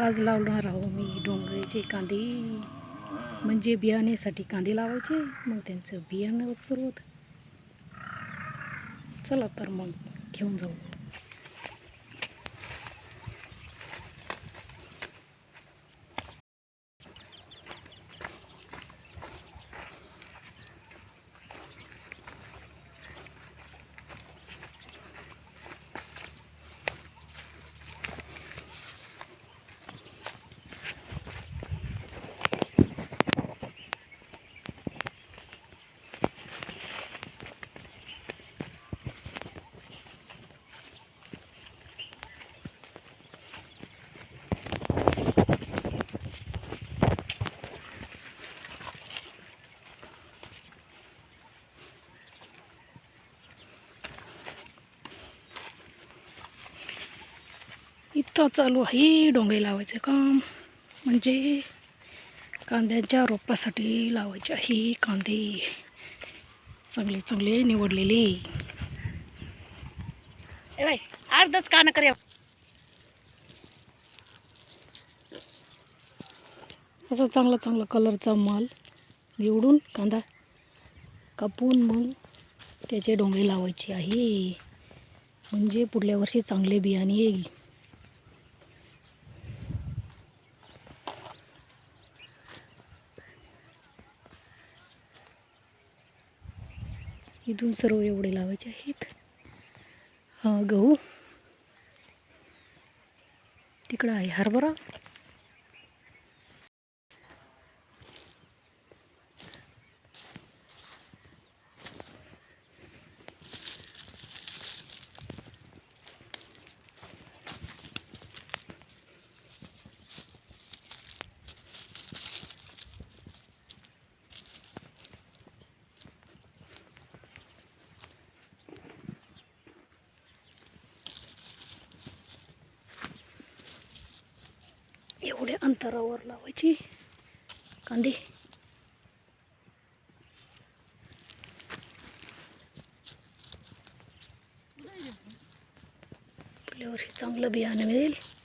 आज लावणार आहो मी डोंगरचे कांदे. म्हणजे बियाण्यासाठी कांदे लावायचे मग त्यांचं बियाणं सुरू होतं. चला तर मग घेऊन जाऊ. इथं चालू आहे. डोंगे लावायचं काम. म्हणजे कांद्याच्या रोपासाठी लावायचे आहे कांदे. चांगले चांगले निवडलेले. अर्धच कान करे. असा चांगला चांगला कलरचा माल निवडून कांदा कापून मग त्याचे डोंगे लावायचे आहे. म्हणजे पुढल्या वर्षी चांगले बियाणे येईल. इथून सर्व एवढे लावायचे आहेत. हा गहू. तिकडं आहे हरभरा. एवढ्या अंतरावर लावायची. कांदे. आपल्या वर्षी चांगलं बियाणं मिळेल.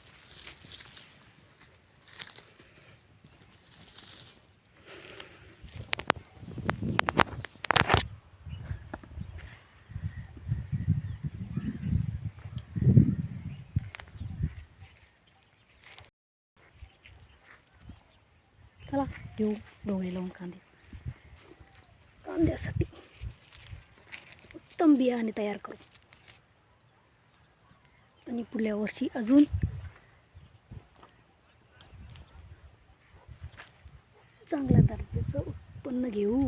चला घेऊ डोळे लावून कांदे कांद्यासाठी उत्तम बियाणे तयार करू आणि पुढल्या वर्षी अजून चांगल्या दर्जाचं उत्पन्न घेऊ